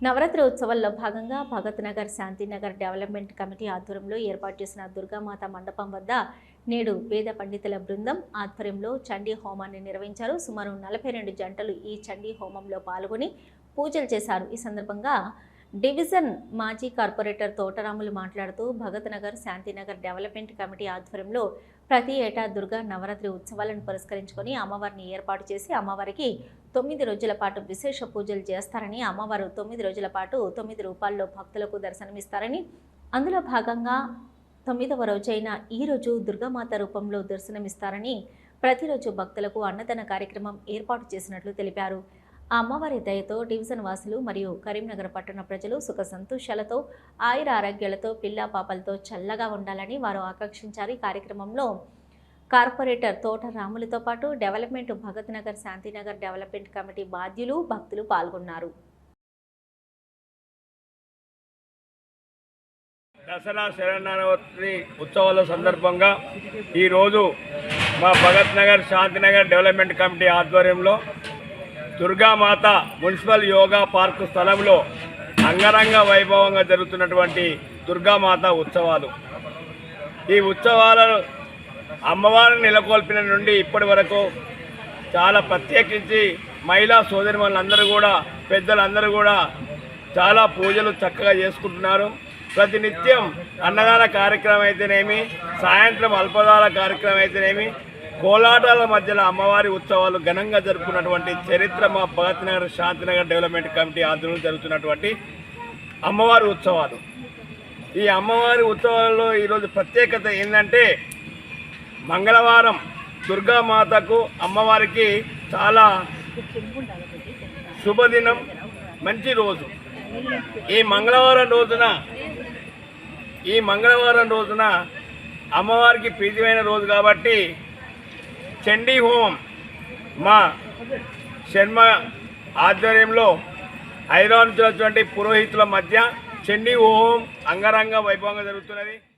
నవరాత్రి ఉత్సవాల్లో భాగంగా Bhagat Nagar Shantinagar development committee ఆధ్వర్యంలో ఏర్పాటు చేసిన దుర్గామాత మండపం వద్ద నేడు పేద పండితుల బృందం ఆధ్వర్యంలో చండీ హోమాన్ని నిర్వహించారు. సుమారు నలభై రెండు జంటలు ఈ చండీ హోమంలో పాల్గొని పూజలు చేశారు. ఈ సందర్భంగా డివిజన్ మాజీ కార్పొరేటర్ తోటరాములు మాట్లాడుతూ భగత్ నగర్ శాంతినగర్ డెవలప్మెంట్ కమిటీ ఆధ్వర్యంలో ప్రతి ఏటా దుర్గా నవరాత్రి ఉత్సవాలను పురస్కరించుకొని అమ్మవారిని ఏర్పాటు చేసి అమ్మవారికి తొమ్మిది రోజుల పాటు విశేష పూజలు చేస్తారని అమ్మవారు తొమ్మిది రోజుల పాటు తొమ్మిది రూపాల్లో భక్తులకు దర్శనమిస్తారని అందులో భాగంగా తొమ్మిదవ రోజైన ఈ రోజు దుర్గామాత రూపంలో దర్శనమిస్తారని ప్రతిరోజు భక్తులకు అన్నదాన కార్యక్రమం ఏర్పాటు చేసినట్లు తెలిపారు. ఆ అమ్మవారి దయతో డివిజన్ వాసులు మరియు కరీంనగర్ పట్టణ ప్రజలు సుఖ సంతోషాలతో ఆయుర ఆరోగ్యాలతో పిల్లా పాపలతో చల్లగా ఉండాలని వారు ఆకాంక్షించారు. ఈ కార్యక్రమంలో కార్పొరేటర్ తోట రాములతో పాటు development Bhagat Nagar Shantinagar development committee బాధ్యులు భక్తులు పాల్గొన్నారు. దసరా శరణవరాత్రి ఉత్సవాల సందర్భంగా ఈరోజు మా భగత్ నగర్ శాంతినగర్ డెవలప్మెంట్ కమిటీ ఆధ్వర్యంలో దుర్గామాత మున్సిపల్ యోగా పార్కు స్థలంలో అంగరంగ వైభవంగా జరుగుతున్నటువంటి దుర్గామాత ఉత్సవాలు. ఈ ఉత్సవాలను అమ్మవారిని నెలకొల్పిన నుండి ఇప్పటి వరకు చాలా ప్రత్యేకించి మహిళా సోదరిమణులందరూ కూడా పెద్దలందరూ కూడా చాలా పూజలు చక్కగా చేసుకుంటున్నారు. ప్రతినిత్యం అన్నదాన కార్యక్రమం అయితేనేమి సాయంత్రం అల్పదాల కార్యక్రమం అయితేనేమి కోలాటాల మధ్యలో అమ్మవారి ఉత్సవాలు ఘనంగా జరుపుకున్నటువంటి చరిత్ర మా భగత్ నగర్ శాంతినగర్ డెవలప్మెంట్ కమిటీ ఆధ్వర్యంలో జరుగుతున్నటువంటి అమ్మవారి ఉత్సవాలు. ఈ అమ్మవారి ఉత్సవాలలో ఈరోజు ప్రత్యేకత ఏంటంటే మంగళవారం దుర్గామాతకు అమ్మవారికి చాలా శుభదినం మంచి రోజు. ఈ మంగళవారం రోజున ఈ మంగళవారం రోజున అమ్మవారికి ప్రీతిమైన రోజు కాబట్టి చండీ హోమం మా శర్మ ఆధ్వర్యంలో హైదరాబాద్ నుంచి పురోహితుల మధ్య చండీ హోమం అంగరంగ వైభవంగా జరుగుతున్నది.